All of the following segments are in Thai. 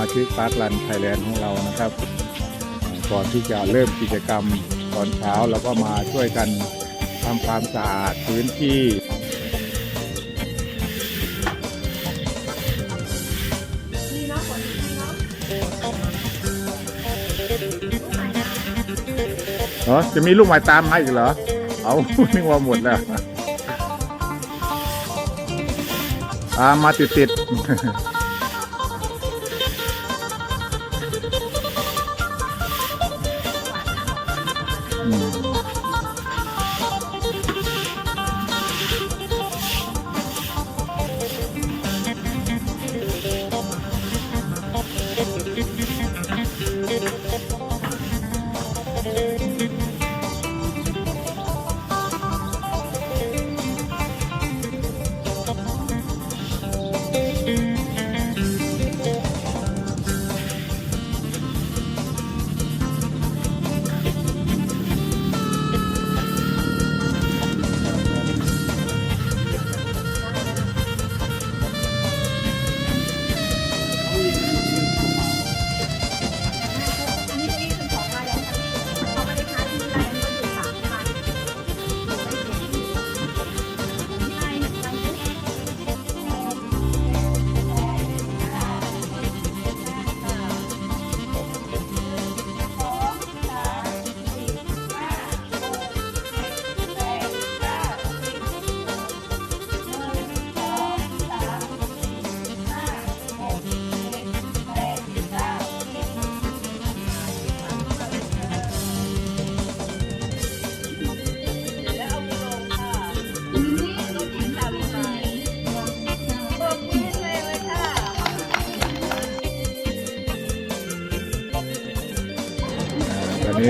มาชิกปาร์คลันไทยแลนด์ของเรานะครับ ก่อนที่จะเริ่มกิจกรรมตอนเช้าเราก็มาช่วยกันทำความสะอาดพื้นที่เหรอจะมีลูกไม้ตามมาอีกเหรอ เอานึกว่าหมดแล้ว ตามมาติดติด ๆ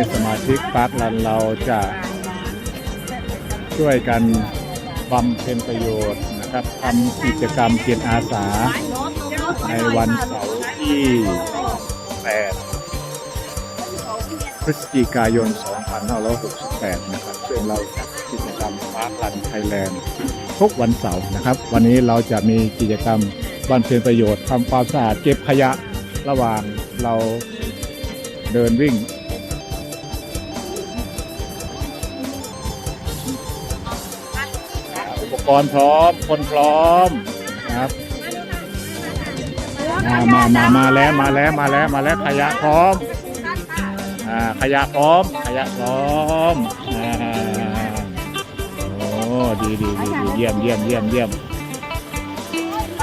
นี้สมาชิกปาร์คลันเราจะช่วยกันบำเพ็ญประโยชน์นะครับทำกิจกรรมเกียรติอาสา ในวันเสาร์ที่ 8 พฤศจิกายน 2568 นะครับ ซึ่งเราจัดกิจกรรมปาร์คลันไทยแลนด์ทุกวันเสาร์นะครับ วันนี้เราจะมีกิจกรรมบำเพ็ญประโยชน์ทำความสะอาดเก็บขยะระหว่างเราเดินวิ่ง ปกรณ์พร้อม คนพร้อมนะครับมามามามาแล้วมาแล้วมาแล้วมาแล้วขยะพร้อมอ่าขยะพร้อม ขยะพร้อมอ่าโอ้ดีดีดีดีเยี่ยมเยี่ยมเยี่ยมเยี่ยม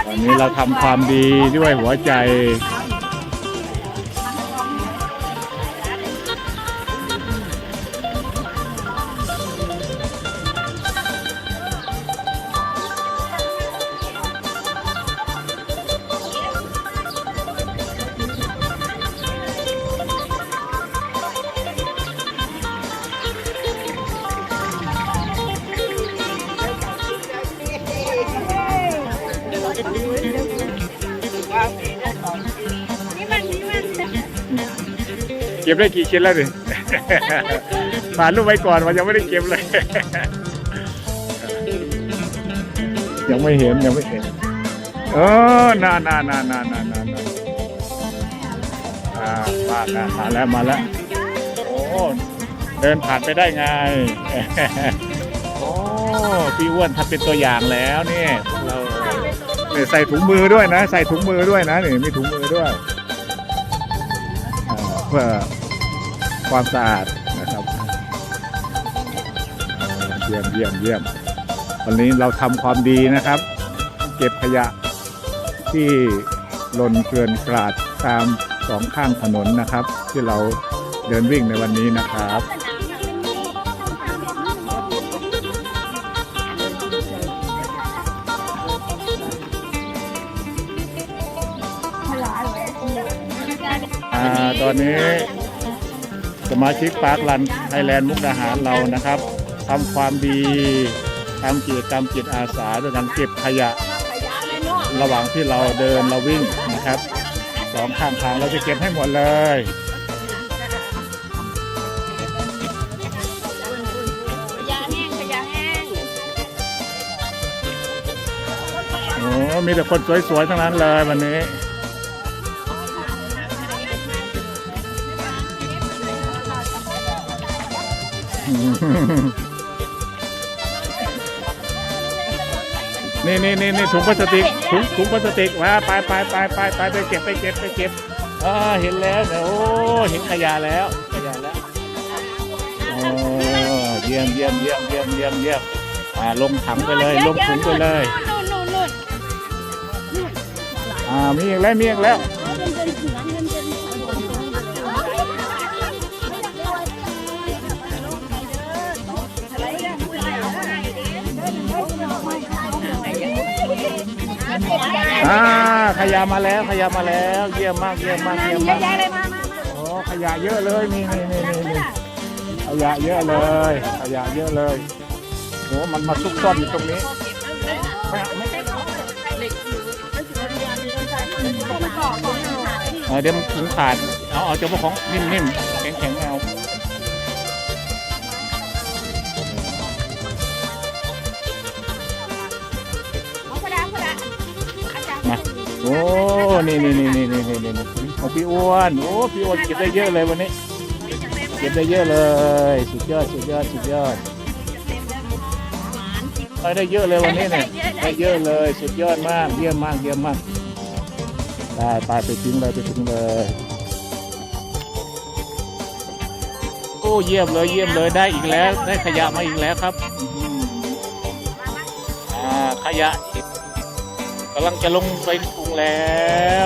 วันนี้เราทำความดีด้วยหัวใจ ก็บได้กี่ชิ้นแล้วดิผ่านรูปไว้ก่อนว่ายังไม่ได้เก็บเลย ยังไม่เห็นยังไม่เห็นเออน่าน่าน่าน่าน่าน่าน่าอ่ามาแล้วมาแล้วมาแล้วโอ้เดินผ่านไปได้ไง โอ้พี่อ้วนทำเป็นตัวอย่างแล้วเนี่ยเราเนี่ยใส่ถุงมือด้วยนะ ใส่ถุงมือด้วยนะนี่มีถุงมือด้วยอ่าเพื่อ ความสะอาดนะครับเยี่ยมเยี่ยมเยี่ยมวันนี้เราทำความดีนะครับ เก็บขยะที่หล่นเกลื่อนกลาดตามสองข้างถนนนะครับ ที่เราเดินวิ่งในวันนี้นะครับตอนนี้ สมาชิกปาร์คลันไทยแลนด์มุกดาหารเรานะครับทำความดีทำกิจกรรมจิตอาสาด้วยการเก็บขยะ ระหว่างที่เราเดินเราวิ่งนะครับสองข้างทางเราจะเก็บให้หมดเลยขยะแห้งขยะแห้งโอ้มีแต่คนสวยๆทั้งนั้นเลยวันนี้ นี่นี่นี่นี่ถุงพลาสติกถุงถุงพลาสติกมาไปไปไปไปไปไปเก็บไปเก็บไปเก็บอ่าเห็นแล้วเนี่ยโอ้เห็นขยะแล้วขยะแล้วโอ้เยี่ยมเยี่ยมเยี่ยมเยี่ยมเยี่ยมเยี่ยมอ่าลงถังไปเลยลงถุงไปเลย นู่นนู่นนู่นอ่ามีอีกแล้วมีอีกแล้ว อ่าขยะมาแล้วขยะมาแล้วเยี่ยมมากเยี่ยมมากเยี่ยมมากโอ้ขยะเยอะเลยนี่นี่นี่นี่นี่ขยะเยอะเลยขยะเยอะเลยโอ้มันมาซุกซ่อนอยู่ตรงนี้ไม่ไม่เออเดี๋ยวมันถึงขาดเอาเอาเฉพาของนิ่มๆแข็งๆเอา โอ้นี่นี่นี่นี่นี่นี่นี่ของพี่อ้วนโอ้พี่อ้วนเก็บได้เยอะเลยวันนี้ เก็บได้เยอะเลย สุดยอดสุดยอดสุดยอดได้เยอะเลยวันนี้เนี่ยได้เยอะเลยสุดยอดมากเยี่ยมมากเยี่ยมมากได้ปลาไปทิ้งเลยไปทิ้งเลยโอ้เยี่ยมเลยเยี่ยมเลยได้อีกแล้ว ได้ขยะมาอีกแล้วครับอ่าขยะกำลังจะลงไป แล้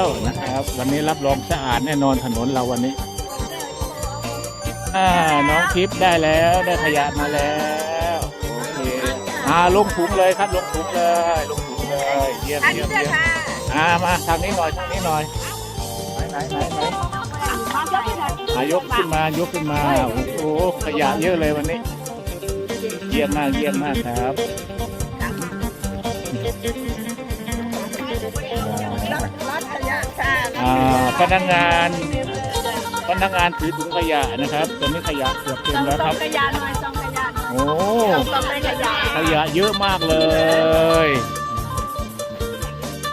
วนะครับ วันนี้รับรองสะอาดแน่นอนถนนเราวันนี้อ่าน้องทิพย์ได้แล้วได้ขยะมาแล้วโอเคอ่าลงถุงเลยครับลงถุงเลยลงถุงเลยเยี่ยมอันเยี่นี้ยมด้วยเยี่ยมค่ะอ่ามาทางนี้หน่อยทางนี้หน่อยไหนไหนไหนไหนอายกขึ้นมายกขึ้นมาโอ้โหขยะเยอะเลยวันนี้ เยี่ยมมากเยี่ยมมากครับ อ่าพนักงานพนักงานถือถุงขยะนะครับตอนนี้ขยะเกือบเต็มแล้วครับ ขยะหน่อยส่งขยะหน่อยโอ้ส่งขยะขยะเยอะมากเลย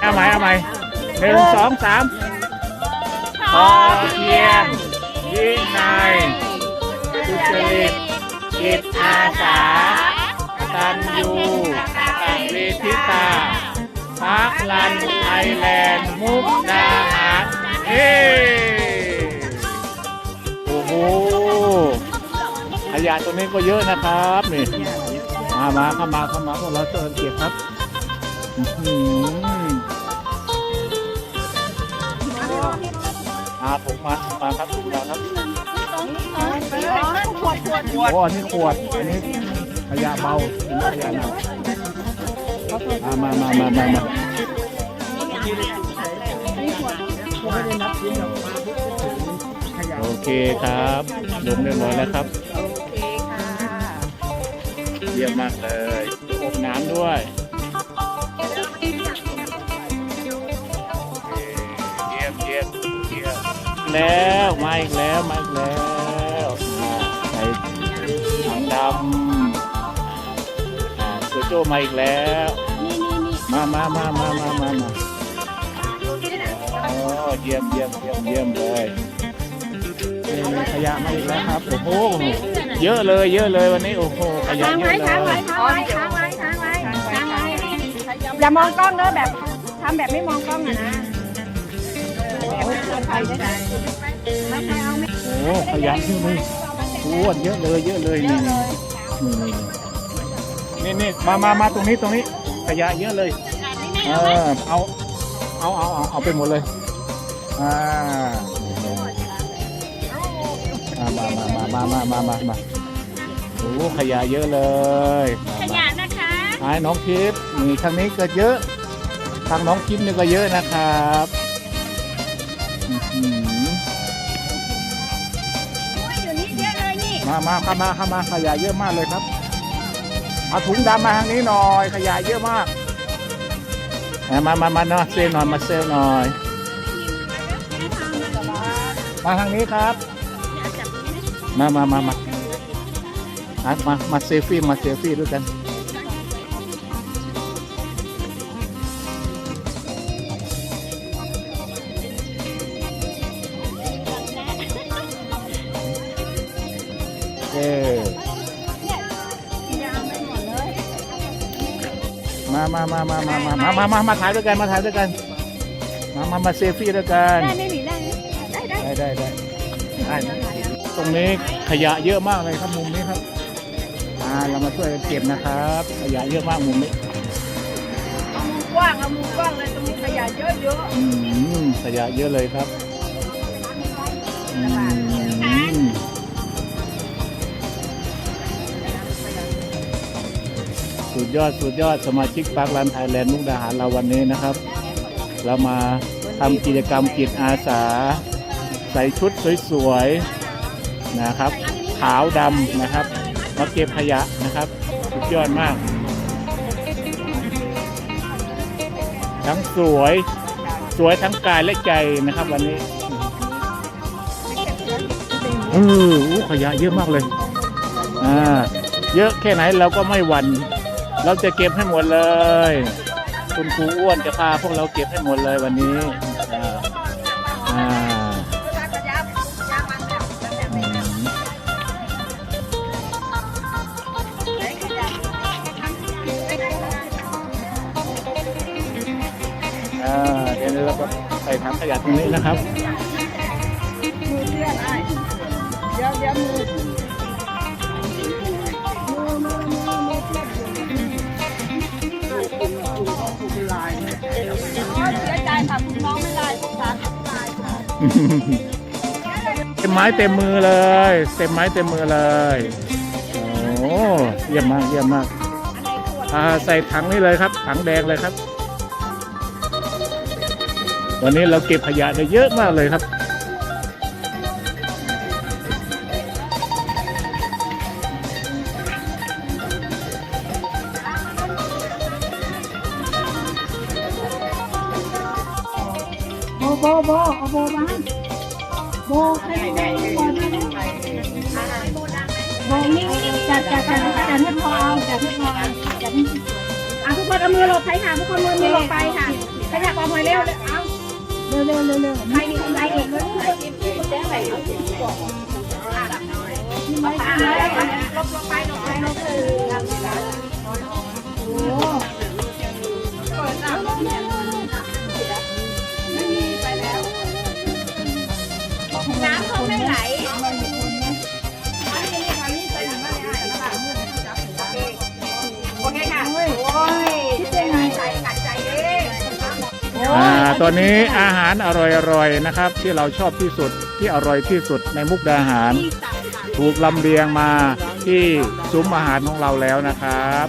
เอาไหมเอาไหมหนึ่งสองสามพอเพียงวินัยสุจริตจิตอาสาตันยูตังเวทิตา พักลันไทยแลนด์มุกดาหารเฮ้โอ้โหขยะตัวนี้ก็เยอะนะครับนี่มามาเข้ามาเข้ามาพวกเราช่วยกันเก็บครับอื้อหืออาผมมามาครับถุงมาครับขวดขวดโอ้อันนี้ขวดอันนี้ขยะเบาขยะหนัก อ่ามามามามามาโอเคครับลงเรียบร้อยแล้วครับ เยี่ยมมากเลยอบน้ำด้วยเยี่ยมเยี่ยมเยี่ยมแล้วมาอีกแล้วมาอีกแล้วอ่าใส่ถังดำอ่าโจโจ้มาอีกแล้ว มามามามามามามาโอ้เยี่ยมเยี่ยมเยี่ยมเยี่ยมเลยเอ้ยขยะมาอีกแล้วครับ โอ้โห เยอะเลย เยอะเลยวันนี้ โอ้โห ขยะค้างเยไว้อะเลค้างไว้ยค้างไว้ค้างไว้ค้างไว้ค้างไว้อย่ามองกล้องเด้อแบบทำแบบไม่มองกล้องอะนะใครได้ไหมไม่ใครเอาไม่โอ้ขยะเยอะเลยอ้วนเยอะเลย เยอะเลยนี่นี่นี่มามามาตรงนี้ ตรงนี้ ขยะเยอะเลยเออเอาเอาเอาเอาเอาไปหมดเลยอ่าอ่ามามามามามามามามาโอ้ขยะเยอะเลยมาขมายะนะคะหายน้องทิพย์นี่ทางนี้ก็เยอะ ทางน้องทิพย์นี่ก็เยอะนะครับอื้อหืออยู่นี่เยอะเลยนี่มามาเข้ามาเข้ามาขยะเยอะมากเลยครับ เอาถุงดำมาทางนี้หน่อยขยะเยอะมากเอามามามาเนาะเซลหน่อยมาเซลหน่อย มาทางนี้ครับ มามามามามามาเซลฟี่มาเซลฟี่ด้วยกัน มามามามามามามามามาถ่ายด้วยกันมาถ่ายด้วยกัน มามามาเซลฟี่ด้วยกันได้ไหมหนีได้ไหมได้ได้ได้ได้ได้ได้ตรงนี้ขยะเยอะมากเลยครับมุมนี้ครับอ่าเรามาช่วยกันเก็บนะครับ ขยะเยอะมากมุมนี้เอามุมกว้างเอามุมกว้างเลยตรงนี้ขยะเยอะเยอะอืมขยะเยอะเลยครับอืม สุดยอดสุดยอดสมาชิกปาร์คลันไทยแลนด์มุกดาหารเราวันนี้นะครับ เรามาทำกิจกรรมจิตอาสา ใส่ชุดสวยๆนะครับ ขาวดำนะครับ มาเก็บขยะนะครับ สุดยอดมาก ทั้งสวยสวยทั้งกายและใจนะครับวันนี้เอออู้ขยะเยอะมากเลย อ่า เยอะแค่ไหนเราก็ไม่หวั่น เราจะเก็บให้หมดเลย คุณครูอ้วนจะพาพวกเราเก็บให้หมดเลยวันนี้อ่าอ่าอ่าเดี๋ยวเราก็ใส่ถังขยะตรงนี้นะครับ เต็มไม้เต็มมือเลย เต็มไม้เต็มมือเลย โอ้เยี่ยมมากเยี่ยมมากอ่าใส่ถังนี่เลยครับ ถังแดงเลยครับ วันนี้เราเก็บขยะได้เยอะมากเลยครับโบ โบนี่นี่จัดจัดจัดจัดให้พอเอาจัดให้พอเอาจัดให้อะทุกคนเอามือหลบใช้ค่ะทุกคนมือมือหลบไปค่ะขยับเอาหน่อเร็วเอาเร็วเร็วเร็วเร็วใครมีใครเอกเลยทุกคนแจ้งไหนเอาเสียงก่อนอะดับหน่อยอะลบลบไปลบไปลบเลยโอ้เปิ ตอนนี้อาหารอร่อยๆนะครับ ที่เราชอบที่สุดที่อร่อยที่สุดในมุกดาหาร ถูกลำเลียงมาที่ซุ้มอาหารของเราแล้วนะครับ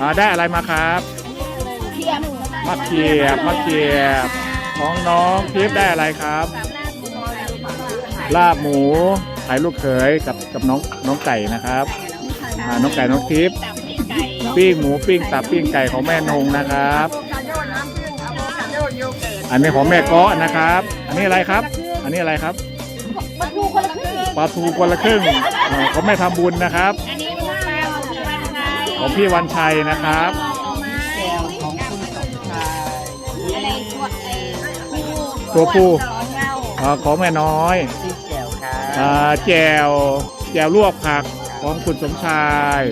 อ่าได้อะไรมาครับเทียมมะเขียบมะเขียบของน้องทิพย์ได้อะไรครับ ลาบหมูไข่ลูกเขยกับกับน้องน้องไก่นะครับอ่าน้องไก่น้องทิพย์ปิ้งหมูปิ้งตับปิ้งไก่ของแม่นงนะครับ อันนี้ของแม่กาะนะครับ อันนี้อะไรครับ อันนี้อะไรครับมาดูคนละครึ่งปลาทูคนละครึ่งอ่าของแม่ทำบุญนะครับ อันนี้เป็นแป้งของวันไทยของพี่วันชัยนะครับ แก้วของคุณสมชายอะไรตัวตัวผู้ของเราอ่าของแม่น้อยแก้วครัอ่าแจวแจวลวกผักของคุณสมชาย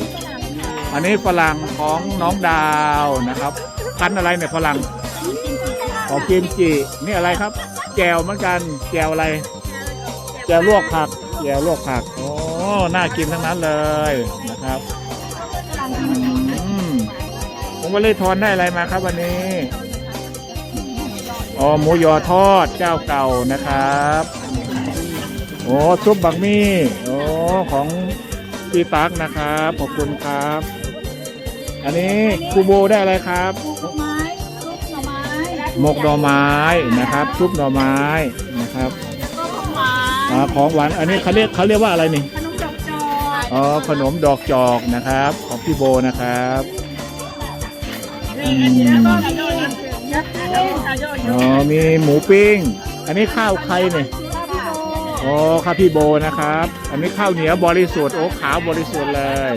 อันนี้ฝรั่งของน้องดาวนะครับ พันธุ์อะไรเนี่ยฝรั่ง ของกิมจินี่อะไรครับ แจวเหมือนกัน แจวอะไร แจวลวกผัก แจวลวกผัก โอ้ น่ากินทั้งนั้นเลยนะครับอผมก็เลยทอนได้อะไรมาครับวันนี้ อ๋อ หมูยอทอดเจ้าเก่านะครับ โอ้ซุปบักมี่ โอ้ของพี่ตั๊กนะครับ ขอบคุณครับ อันนี้ครูโบได้อะไรครับ หมกหน่อไม้นะครับซุปหน่อไม้นะครับของหวานอ่าของหวานอันนี้เขาเรียกเขาเรียกว่าอะไรนี่ขนมดอกจอกอ๋อขนมดอกจอกนะครับ ของพี่โบนะครับอืมแล้วก็มียัดเส้นอ๋อมีหมูปิ้ง อันนี้ข้าวใครเนี่ยอ๋อข้าวพี่โบนะครับ อันนี้ข้าวเหนียวบริสุทธิ์โอ้ขาวบริสุทธิ์เลย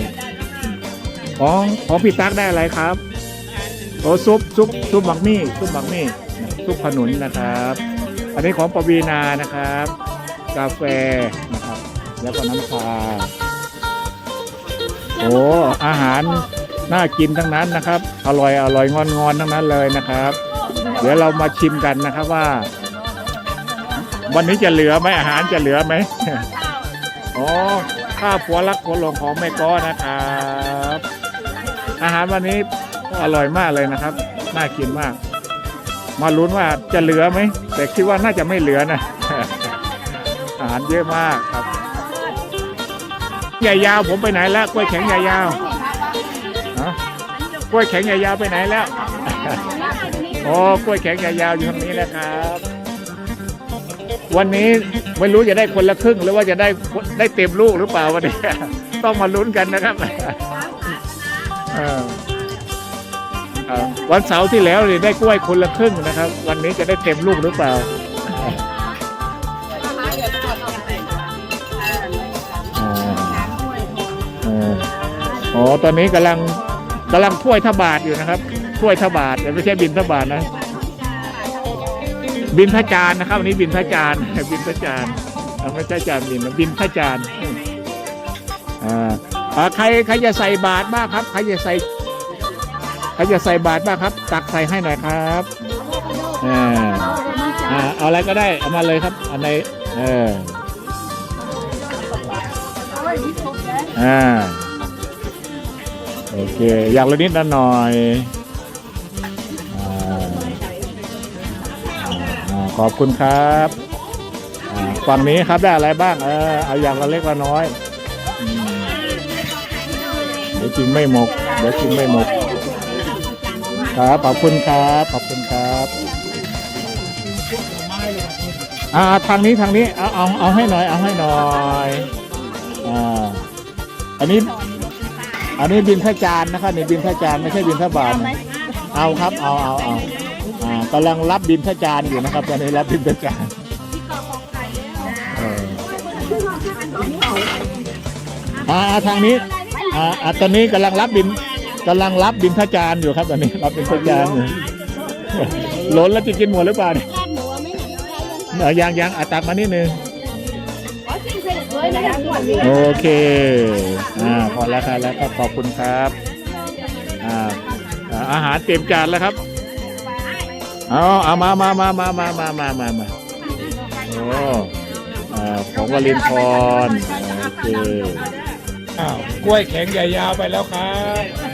ของของพี่ตั๊กได้อะไรครับโอ้ซุปซุปซุปบักมี่ซุปบักมี่ซุปขนุนนะครับ อันนี้ของปวีนานะครับ กาแฟนะครับ แล้วก็น้ำชาโอ้อาหารน่ากินทั้งนั้นนะครับ อร่อยอร่อยงอนงอนทั้งนั้นเลยนะครับ เดี๋ยวเรามาชิมกันนะครับว่า วันนี้จะเหลือไหมอาหารจะเหลือไหมอ๋อข้าวผัวรักผัวหลงของแม่ก้อนะครับ อาหารวันนี้ อร่อยมากเลยนะครับ น่ากินมาก มาลุ้นว่าจะเหลือไหม แต่คิดว่าน่าจะไม่เหลือนะ อาหารเยอะมากครับใหญ่ยาวผมไปไหนแล้วกล้วยแข็งใหญ่ยาวฮะกล้วยแข็งใหญ่ยาวไปไหนแล้ว โอ้กล้วยแข็งใหญ่ยาวอยู่ตรงนี้แหละครับ วันนี้ไม่รู้จะได้คนละครึ่งหรือว่าจะได้ได้เต็มลูกหรือเปล่าวันนี้ ต้องมาลุ้นกันนะครับเออเอ่อ วันเสาร์ที่แล้วเนี่ยได้กล้วยคนละครึ่งนะครับ วันนี้จะได้เต็มลูกหรือเปล่าอ๋อตอนนี้กำลังกำลังถ้วยทบาทอยู่นะครับถ้วยทบาทไม่ใช่บินทบาทนะ บินพระจานทร์นะครับวันนี้บินพระจานทร์บินพระจานทร์ไม่ใช่จานบินบินพระจานทร์อ่าใครใครจะใส่บาตรบ้างครับ ใครจะใส่ ใครจะใส่บาตรบ้างครับ ตักใส่ให้หน่อยครับอ่าอ่าเอาอะไรก็ได้เอามาเลยครับอันไหนเอออ่าโอเค อยากละนิดละหน่อยอ่าอ่าขอบคุณครับอ่าฝั่งนี้ครับได้อะไรบ้าง เออเอาอย่างละเล็กละน้อยอืมเดี๋ยวจริงไม่หมกเดี๋ยวจริงไม่หมก ครับขอบคุณครับขอบคุณครับอ่าทางนี้ทางนี้เอาเอาเอาให้หน่อยเอาให้หน่อยอ่าอันนี้ อันนี้บินพระจานทร์นะครับนี่บินพระจานทร์ไม่ใช่บินพระบาทนะเอาครับเอาเอาเอาอ่ากำลังรับบินพระจานทร์อยู่นะครับตอนนี้รับบินพระจานทร์เอออ่าอ่าทางนี้อ่าอ่าตอนนี้กำลังรับบิน กำลังรับบินพระจานทร์อยู่ครับตอนนี้รับบินพระจานทร์อยู่ล้นแล้วจะกินหมดหรือเปล่าเนี่ยเออยังยังอาตักมานิดนึงโอเคอ่าพอแล้วครับแล้วก็ขอบคุณครับอ่าอ่าอาหารเต็มจานแล้วครับเอาเอามามามามามามามามามาโอ้อ่าของวลินทรโอเคอ้าวกล้วยแข็งใหญ่ยาวไปแล้วครับ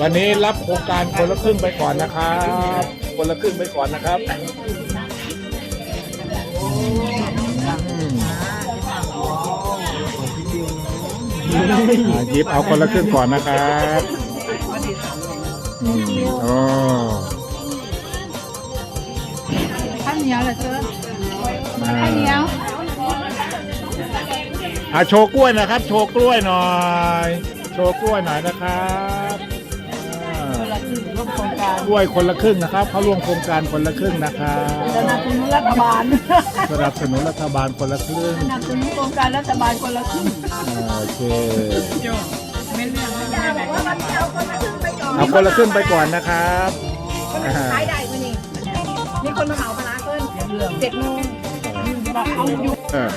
วันนี้รับโครงการคนละครึ่งไปก่อนนะครับ คนละครึ่งไปก่อนนะครับอืมอ่าหยิบเอาคนละครึ่งก่อนนะครับอืมโอ้ข้าวเหนียวเหรอเจ้าอ่าข้าวเหนียวอะโชว์กล้วยนะครับ โชว์กล้วยหน่อย โชว์กล้วยหน่อยนะครับ การกล้วยคนละครึ่งนะครับเขาร่วมโครงการคนละครึ่งนะครับสนับสนุนรัฐบาลสนับสนุนรัฐบาลคนละครึ่งสนับสนุนโครงการรัฐบาลคนละครึ่งอ่าโอเคไม่เรื่องไม่เรื่องบอกว่ามันจะเอาคนละครึ่งไปก่อนเอาคนละครึ่งไปก่อนนะครับอ่าขายได้มานี่มีคนมาเหมาปลาร้าเพิ่นเจ็ดโมงบอกเอาอยู่เออ